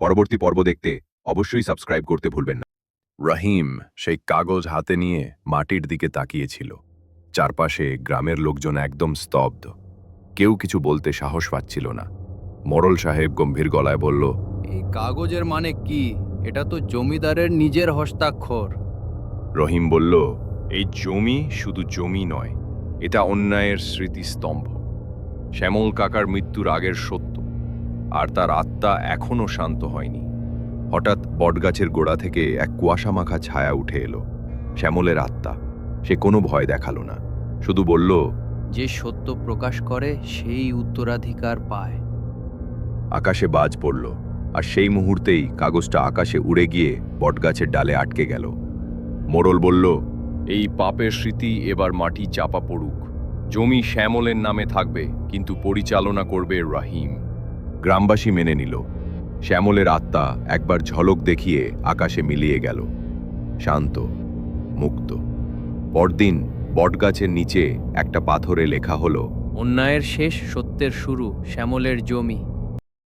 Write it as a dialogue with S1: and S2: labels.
S1: পরবর্তী পর্ব দেখতে অবশ্যই সাবস্ক্রাইব করতে ভুলবেন না।
S2: রহিম সেই কাগজ হাতে নিয়ে মাটির দিকে তাকিয়েছিল। চারপাশে গ্রামের লোকজন একদম স্তব্ধ। কেউ কিছু বলতে সাহস পাচ্ছিল না। মরল সাহেব গম্ভীর গলায় বলল
S3: এই কাগজের মানে কি? এটা তো জমিদারের নিজের হস্তাক্ষর।
S2: রহিম বলল এই জমি শুধু জমি নয় এটা অন্যায়ের স্মৃতিস্তম্ভ। শ্যামল কাকার মৃত্যুর আগের সত্য আর তার আত্মা এখনও শান্ত হয়নি। হঠাৎ বটগাছের গোড়া থেকে এক কুয়াশা মাখা ছায়া উঠে এলো। শ্যামলের আত্মা সে কোনো ভয় দেখাল না। শুধু বলল
S3: যে সত্য প্রকাশ করে সেই উত্তরাধিকার পায়।
S2: আকাশে বাজ পড়ল আর সেই মুহূর্তেই কাগজটা আকাশে উড়ে গিয়ে বটগাছের ডালে আটকে গেল। মোড়ল বলল এই পাপের স্মৃতি এবার মাটি চাপা পড়ুক। জমি শ্যামলের নামে থাকবে কিন্তু পরিচালনা করবে রাহিম। গ্রামবাসী মেনে নিল। শ্যামলের আত্মা একবার ঝলক দেখিয়ে আকাশে মিলিয়ে গেল। শান্ত, মুক্ত। পরদিন বটগাছের নিচে একটা পাথরে লেখা হলো,
S3: অন্যায়ের শেষ সত্যের শুরু শ্যামলের জমি।